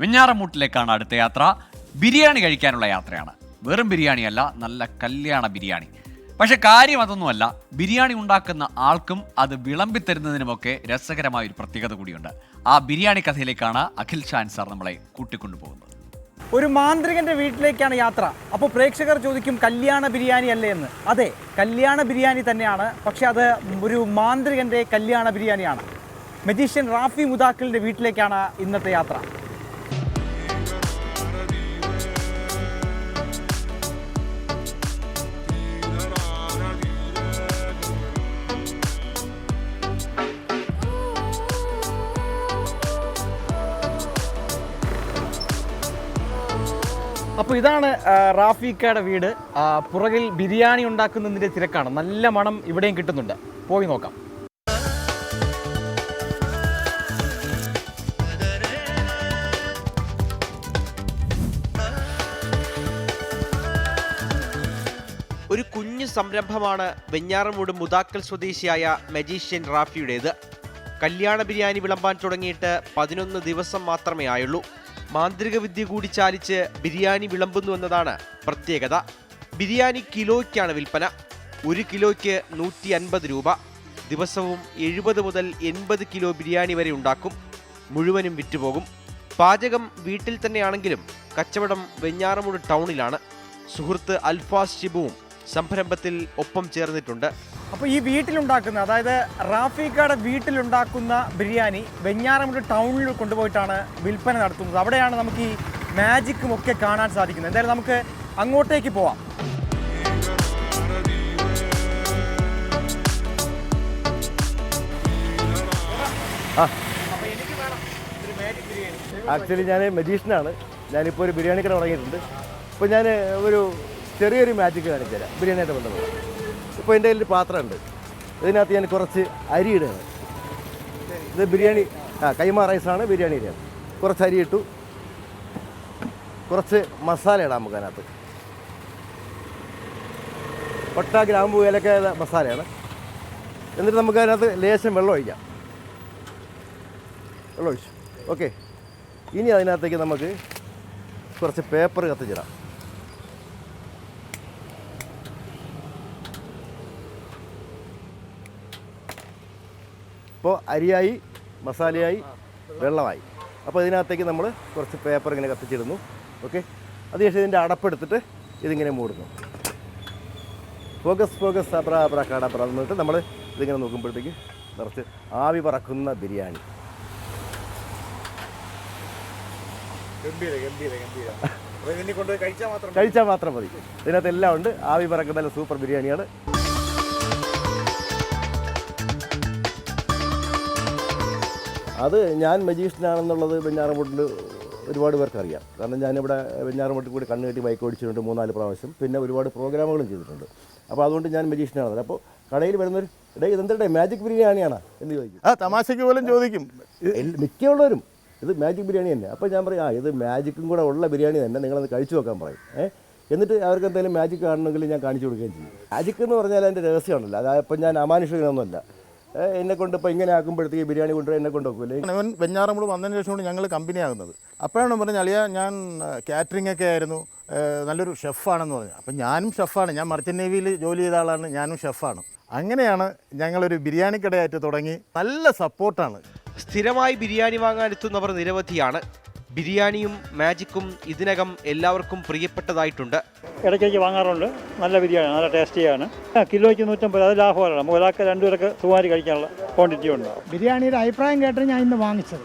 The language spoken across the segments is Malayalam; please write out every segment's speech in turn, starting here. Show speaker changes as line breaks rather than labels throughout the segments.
വെഞ്ഞാറമൂട്ടിലേക്കാണ് അടുത്ത യാത്ര. ബിരിയാണി കഴിക്കാനുള്ള യാത്രയാണ്. വെറും ബിരിയാണിയല്ല നല്ല കല്യാണ ബിരിയാണി. പക്ഷെ കാര്യം അതൊന്നുമല്ല ബിരിയാണി ഉണ്ടാക്കുന്ന ആൾക്കും അത് വിളമ്പിത്തരുന്നതിനുമൊക്കെ രസകരമായ ഒരു പ്രത്യേകത കൂടിയുണ്ട്. ആ ബിരിയാണി കഥയിലേക്കാണ് അഖിൽ ഷാൻ സാർ നമ്മളെ കൂട്ടിക്കൊണ്ടുപോകുന്നത്.
ഒരു മാന്ത്രികന്റെ വീട്ടിലേക്കാണ് യാത്ര. അപ്പോൾ പ്രേക്ഷകർ ചോദിക്കും കല്യാണ ബിരിയാണി അല്ലേ എന്ന്? അതെ കല്യാണ ബിരിയാണി തന്നെയാണ്. പക്ഷെ അത് ഒരു മാന്ത്രികന്റെ കല്യാണ ബിരിയാണിയാണ്. മജീഷ്യൻ റാഫി മുദാക്കലിന്റെ വീട്ടിലേക്കാണ് ഇന്നത്തെ യാത്ര. അപ്പോൾ ഇതാണ് റാഫിക്കയുടെ വീട്. പുറകിൽ ബിരിയാണി ഉണ്ടാക്കുന്നതിന്റെ തിരക്കാണ്. നല്ല മണം ഇവിടെയും കിട്ടുന്നുണ്ട്. പോയി നോക്കാം.
ഒരു കുഞ്ഞു സംരംഭമാണ് വെഞ്ഞാറമൂട് മുതാക്കൽ സ്വദേശിയായ മജീഷ്യൻ റാഫിയുടേത്. കല്യാണ ബിരിയാണി വിളമ്പാൻ തുടങ്ങിയിട്ട് പതിനൊന്ന് ദിവസം മാത്രമേ ആയുള്ളൂ. മാന്ത്രിക വിദ്യ കൂടി ചാലിച്ച് ബിരിയാണി വിളമ്പുന്നു എന്നതാണ് പ്രത്യേകത. ബിരിയാണി കിലോയ്ക്കാണ് വിൽപ്പന. ഒരു കിലോയ്ക്ക് നൂറ്റി അൻപത് രൂപ. ദിവസവും എഴുപത് മുതൽ എൺപത് കിലോ ബിരിയാണി വരെ ഉണ്ടാക്കും. മുഴുവനും വിറ്റുപോകും. പാചകം വീട്ടിൽ തന്നെയാണെങ്കിലും കച്ചവടം വെഞ്ഞാറമൂട് ടൗണിലാണ്. സുഹൃത്ത് അൽഫാസ് ഷിബുവും സംരംഭത്തിൽ ഒപ്പം ചേർന്നിട്ടുണ്ട്.
അപ്പോൾ ഈ വീട്ടിലുണ്ടാക്കുന്ന അതായത് റാഫിക്കയുടെ വീട്ടിലുണ്ടാക്കുന്ന ബിരിയാണി വെഞ്ഞാറമൂട് ടൗണിൽ കൊണ്ടുപോയിട്ടാണ് വിൽപ്പന നടത്തുന്നത്. അവിടെയാണ് നമുക്ക് ഈ മാജിക്കും ഒക്കെ കാണാൻ സാധിക്കുന്നത്. എന്തായാലും നമുക്ക് അങ്ങോട്ടേക്ക് പോവാം.
ആക്ച്വലി ഞാൻ മജീഷ്യനാണ് ഞാനിപ്പോൾ ഒരു ബിരിയാണി കട തുടങ്ങിയിട്ടുണ്ട്. അപ്പോൾ ഞാൻ ഒരു ചെറിയൊരു മാജിക്ക് കാണിച്ചു തരാം ബിരിയാണിയായിട്ട് ബന്ധപ്പെട്ട്. ഇപ്പോൾ എന്റെ കയ്യിൽ പാത്രമുണ്ട്. ഇതിനകത്ത് ഞാൻ കുറച്ച് അരി ഇടുകയാണ്. ഇത് ബിരിയാണി ആ കൈമ റൈസാണ് ബിരിയാണി അരിയാണ് കുറച്ച് അരി ഇട്ടു. കുറച്ച് മസാല ഇടാം നമുക്ക് അതിനകത്ത്. ഒട്ട ഗ്രാമ്പു ഏലക്ക മസാലയാണ്. എന്നിട്ട് നമുക്ക് അതിനകത്ത് ലേശം വെള്ളം ഒഴിക്കാം. വെള്ളം ഒഴിച്ചു. ഓക്കെ. ഇനി അതിനകത്തേക്ക് നമുക്ക് കുറച്ച് പേപ്പർ കത്തിച്ചിടാം. ഇപ്പോൾ അരിയായി മസാലയായി വെള്ളമായി. അപ്പോൾ ഇതിനകത്തേക്ക് നമ്മൾ കുറച്ച് പേപ്പർ ഇങ്ങനെ കത്തിച്ചിടുന്നു. ഓക്കെ അതിനുശേഷം ഇതിന്റെ അടപ്പെടുത്തിട്ട് ഇതിങ്ങനെ മൂടുന്നു. ഫോക്കസ് ഫോക്കസ് അബ്ര അബ്ര കടപ്ര എന്നിട്ട് നമ്മൾ ഇതിങ്ങനെ നോക്കുമ്പോഴത്തേക്ക് നിറച്ച് ആവി പറക്കുന്ന ബിരിയാണി. കഴിച്ചാൽ മാത്രം മതി. ഇതിനകത്ത് എല്ലാം ഉണ്ട്. ആവി പറക്കുന്ന നല്ല സൂപ്പർ ബിരിയാണിയാണ്. അത് ഞാൻ മജീഷ്യനാണെന്നുള്ളത് വെഞ്ഞാറമൂട്ടിൽ ഒരുപാട് പേർക്ക് അറിയാം. കാരണം ഞാനിവിടെ വെഞ്ഞാറമൂട്ടിൽ കൂടി കണ്ണ് കെട്ടി ബൈക്ക് ഓടിച്ചിട്ടുണ്ട് മൂന്നാൽ പ്രാവശ്യം. പിന്നെ ഒരുപാട് പ്രോഗ്രാമുകളും ചെയ്തിട്ടുണ്ട്. അപ്പോൾ അതുകൊണ്ട് ഞാൻ മജീഷ്യനാണത് അപ്പോൾ കടയിൽ വരുന്നൊരു ഇടയിൽ ഇതെന്തേ മാജിക് ബിരിയാണിയാണ്? എന്ന് ചോദിക്കും.
ആ തമാശയ്ക്ക് പോലും ചോദിക്കും.
മിക്കുള്ളവരും ഇത് മാജിക് ബിരിയാണി തന്നെ. അപ്പോൾ ഞാൻ പറയും ആ ഇത് മാജിക്കും കൂടെ ഉള്ള ബിരിയാണി തന്നെ. നിങ്ങളത് കഴിച്ചു നോക്കാൻ പറയും. ഏ? എന്നിട്ട് അവർക്ക് എന്തെങ്കിലും മാജിക് കാണണമെങ്കിൽ ഞാൻ കാണിച്ചു കൊടുക്കുകയും ചെയ്യും. മാജിക് എന്ന് പറഞ്ഞാൽ അതിന്റെ രഹസ്യമാണല്ലോ. അതായത് ഇപ്പം ഞാൻ അമാനുഷികനൊന്നുമല്ല. എന്നെ കൊണ്ട് ഇപ്പോൾ ഇങ്ങനെ ആക്കുമ്പോഴത്തേക്ക് ബിരിയാണി കൊണ്ടുവരാൻ എന്നെ കൊണ്ട് വെക്കൂലേ
അവൻ വെഞ്ഞാറമൂട് വന്നതിന് ശേഷമാണ് ഞങ്ങൾ കമ്പനിയാകുന്നത് അപ്പോഴാണ് പറഞ്ഞാൽ അളിയ ഞാൻ കാറ്ററിംഗ് ഒക്കെ ആയിരുന്നു. നല്ലൊരു ഷെഫാണെന്ന് പറഞ്ഞു. അപ്പം ഞാനും ഷെഫാണ് ഞാൻ മർച്ചന്റ് നേവിയിൽ ജോലി ചെയ്ത ആളാണ്. ഞാനും ഷെഫാണ് അങ്ങനെയാണ് ഞങ്ങളൊരു ബിരിയാണി കടയായിട്ട് തുടങ്ങി. നല്ല സപ്പോർട്ടാണ്
സ്ഥിരമായി ബിരിയാണി വാങ്ങാൻ എത്തുന്നവർ നിരവധിയാണ്. ബിരിയാണിയും മാജിക്കും ഇതിനകം എല്ലാവർക്കും പ്രിയപ്പെട്ടതായിട്ടുണ്ട്.
ഇടയ്ക്കിടയ്ക്ക് വാങ്ങാറുണ്ട്. നല്ല ബിരിയാണി നല്ല ടേസ്റ്റിയാണ്. കിലോയ്ക്ക് നൂറ്റമ്പത് അത് ലാഭമാണ് നമുക്ക് ഒരാൾക്ക് രണ്ടുപേർക്ക് സുമാരി കഴിക്കാനുള്ള ക്വാണ്ടിറ്റി ഉണ്ട്.
ബിരിയാണിയുടെ അഭിപ്രായം കേട്ടാണ് ഞാൻ ഇന്ന് വാങ്ങിച്ചത്.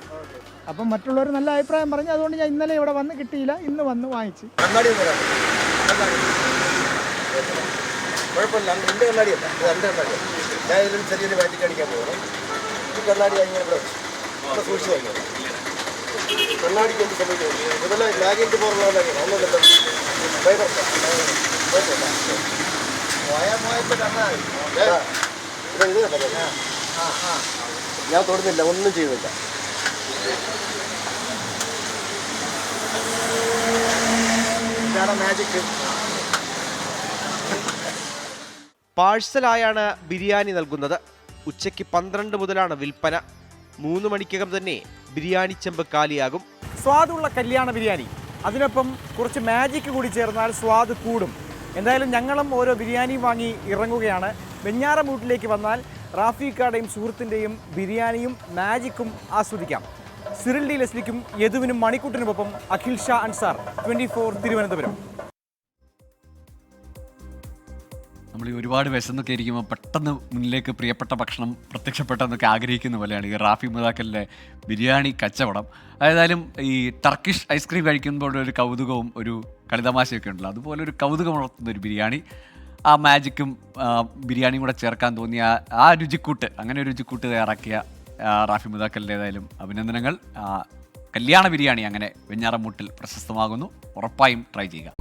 അപ്പം മറ്റുള്ളവർ നല്ല അഭിപ്രായം പറഞ്ഞു അതുകൊണ്ട് ഞാൻ ഇന്നലെ ഇവിടെ വന്ന് കിട്ടിയില്ല ഇന്ന് വന്ന് വാങ്ങിച്ചു.
കുഴപ്പമില്ല എന്റെ കണ്ണാടിയല്ല ഇത് എന്റെ കണ്ണാടിയാണ്. ഞാൻ ഇതിലും ചെറിയൊരു മാജിക് അടിക്കാൻ പോകുന്നത് ഈ കണ്ണാടി ഞാൻ ഇങ്ങനെ ഇവിടെ വെച്ചു. ഇവിടെ സൂക്ഷിച്ച് കണ്ണാടിക്ക് കൊണ്ട് സംഭവിക്കുന്നു ഇതെല്ലാം ലാഗിന്റെ പോലുള്ള ഒന്നുമില്ല ഫൈബർ ഞാൻ തൊടുന്നില്ല. ഒന്നും ചെയ്യുന്നില്ല ഇതാണ് മാജിക്
പാഴ്സലായാണ് ബിരിയാണി നൽകുന്നത്. ഉച്ചയ്ക്ക് പന്ത്രണ്ട് മുതലാണ് വിൽപ്പന. മൂന്ന് മണിക്കകം തന്നെ ബിരിയാണി ചെമ്പ് കാലിയാകും.
സ്വാദുള്ള കല്യാണ ബിരിയാണി. അതിനൊപ്പം കുറച്ച് മാജിക് കൂടി ചേർന്നാൽ സ്വാദ് കൂടും. എന്തായാലും ഞങ്ങളും ഓരോ ബിരിയാണി വാങ്ങി ഇറങ്ങുകയാണ്. വെഞ്ഞാറമൂട്ടിലേക്ക് വന്നാൽ റാഫിക്കാടെയും സുഹൃത്തിന്റെയും ബിരിയാണിയും മാജിക്കും ആസ്വദിക്കാം. സിറിൽ ഡി ലെസ്ലിക്കും യദുവിനും മണിക്കുട്ടിനുമൊപ്പം അഖിൽ ഷാ അൻസാർ ട്വന്റി ഫോർ തിരുവനന്തപുരം.
നമ്മൾ ഈ ഒരുപാട് വിശന്നൊക്കെ ഇരിക്കുമ്പോൾ പെട്ടെന്ന് മുന്നിലേക്ക് പ്രിയപ്പെട്ട ഭക്ഷണം പ്രത്യക്ഷപ്പെട്ടെന്നൊക്കെ ആഗ്രഹിക്കുന്ന പോലെയാണ് ഈ റാഫി മുതാക്കലിന്റെ ബിരിയാണി കച്ചവടം. ഏതായാലും ഈ ടർക്കിഷ് ഐസ്ക്രീം കഴിക്കുമ്പോൾ ഒരു കൗതുകവും ഒരു കളിതമാശയൊക്കെ ഉണ്ടല്ലോ. അതുപോലെ ഒരു കൗതുകം ഉണർത്തുന്ന ഒരു ബിരിയാണി. ആ മാജിക്കും ബിരിയാണിയും കൂടെ ചേർക്കാൻ തോന്നിയ ആ രുചിക്കൂട്ട് അങ്ങനെ ഒരു രുചിക്കൂട്ട് തയ്യാറാക്കിയ റാഫി മുതാക്കലിന്റെ ഏതായാലും അഭിനന്ദനങ്ങൾ കല്യാണ ബിരിയാണി അങ്ങനെ വെഞ്ഞാറമൂട്ടിൽ പ്രശസ്തമാകുന്നു. ഉറപ്പായും ട്രൈ ചെയ്യുക.